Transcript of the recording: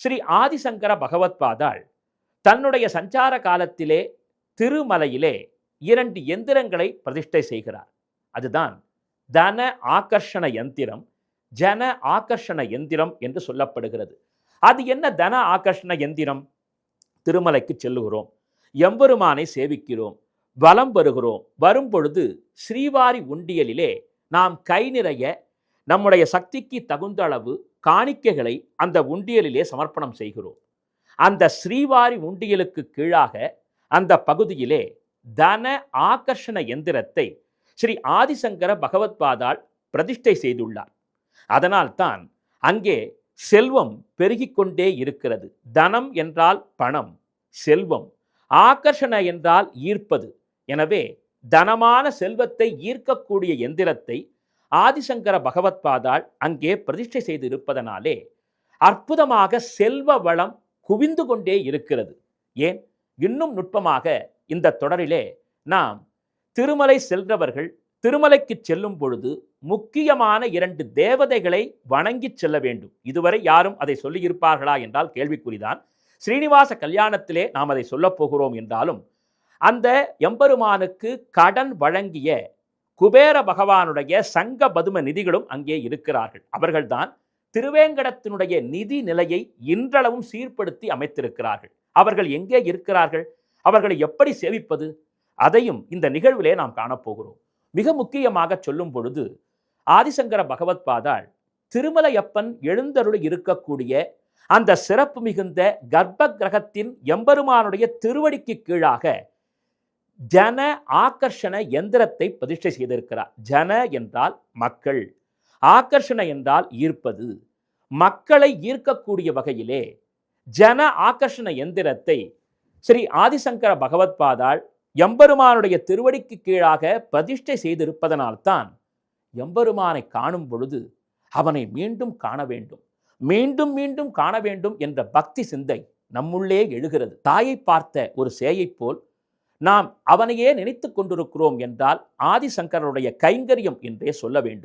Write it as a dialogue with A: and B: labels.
A: ஸ்ரீ ஆதிசங்கர பகவத்பாதாள் தன்னுடைய சஞ்சார காலத்திலே திருமலையிலே இரண்டு எந்திரங்களை பிரதிஷ்டை செய்கிறார். அதுதான் தன ஆகர்ஷண யந்திரம் ஜன ஆகர்ஷண எந்திரம் என்று சொல்லப்படுகிறது. அது என்ன தன ஆகர்ஷண எந்திரம்? திருமலைக்கு செல்லுகிறோம் எம்பெருமானை சேவிக்கிறோம் வலம் பெறுகிறோம் வரும்பொழுது ஸ்ரீவாரி உண்டியலிலே நாம் கை நிறைய நம்முடைய சக்திக்கு தகுந்த அளவு காணிக்கைகளை அந்த உண்டியலிலே சமர்ப்பணம் செய்கிறோம். அந்த ஸ்ரீவாரி உண்டியலுக்கு கீழாக அந்த பகுதியிலே தன ஆகர்ஷண எந்திரத்தை ஸ்ரீ ஆதிசங்கர பகவத்பாதால் பிரதிஷ்டை செய்துள்ளார். அதனால்தான் அங்கே செல்வம் பெருகிக்கொண்டே இருக்கிறது. தனம் என்றால் பணம் செல்வம் ஆகர்ஷண என்றால் ஈர்ப்பது. எனவே தனமான செல்வத்தை ஈர்க்கக்கூடிய எந்திரத்தை ஆதிசங்கர பகவத்பாதால் அங்கே பிரதிஷ்டை செய்து இருப்பதனாலே அற்புதமாக செல்வ வளம் குவிந்து கொண்டே இருக்கிறது. ஏன்? இன்னும் நுட்பமாக இந்த தொடரிலே நாம் திருமலை செல்றவர்கள் திருமலைக்கு செல்லும் பொழுது முக்கியமான இரண்டு தேவதைகளை வணங்கிச் செல்ல வேண்டும். இதுவரை யாரும் அதை சொல்லியிருப்பார்களா என்றால் கேள்விக்குறிதான். ஸ்ரீனிவாச கல்யாணத்திலே நாம் அதை சொல்லப் போகிறோம் என்றாலும் அந்த எம்பெருமானுக்கு கடன் வழங்கிய குபேர பகவானுடைய சங்க பதும நிதிகளும் அங்கே இருக்கிறார்கள். அவர்கள்தான் திருவேங்கடத்தினுடைய நிதி நிலையை இன்றளவும் சீர்படுத்தி அமைத்திருக்கிறார்கள். அவர்கள் எங்கே இருக்கிறார்கள்? அவர்களை எப்படி சேவிப்பது? அதையும் இந்த நிகழ்விலே நாம் காணப்போகிறோம். மிக முக்கியமாக சொல்லும் பொழுது ஆதிசங்கர பகவத்பாதாள் திருமலையப்பன் எழுந்தருள் இருக்கக்கூடிய அந்த சிறப்பு மிகுந்த கர்ப்ப கிரகத்தின் எம்பெருமானுடைய திருவடிக்கு கீழாக ஜன ஆகர்ஷண எந்திரத்தை பிரதிஷ்டை செய்திருக்கிறார். ஜன என்றால் மக்கள். ஆகர்ஷண என்றால் ஈர்ப்பது. மக்களை ஈர்க்கக்கூடிய வகையிலே ஜன ஆகர்ஷண எந்திரத்தை ஸ்ரீ ஆதிசங்கர பகவத்பாதாள் எம்பெருமானுடைய திருவடிக்கு கீழாக பிரதிஷ்டை செய்திருப்பதனால்தான் எம்பெருமானை காணும் பொழுது அவனை மீண்டும் காண வேண்டும். மீண்டும் மீண்டும் காண வேண்டும் என்ற பக்தி சிந்தை நம்முள்ளே எழுகிறது. தாயை பார்த்த ஒரு சேயைப் போல் நாம் அவனையே நினைத்துக் கொண்டிருக்கிறோம் என்றால் ஆதிசங்கரனுடைய கைங்கரியம் என்றே சொல்ல வேண்டும்.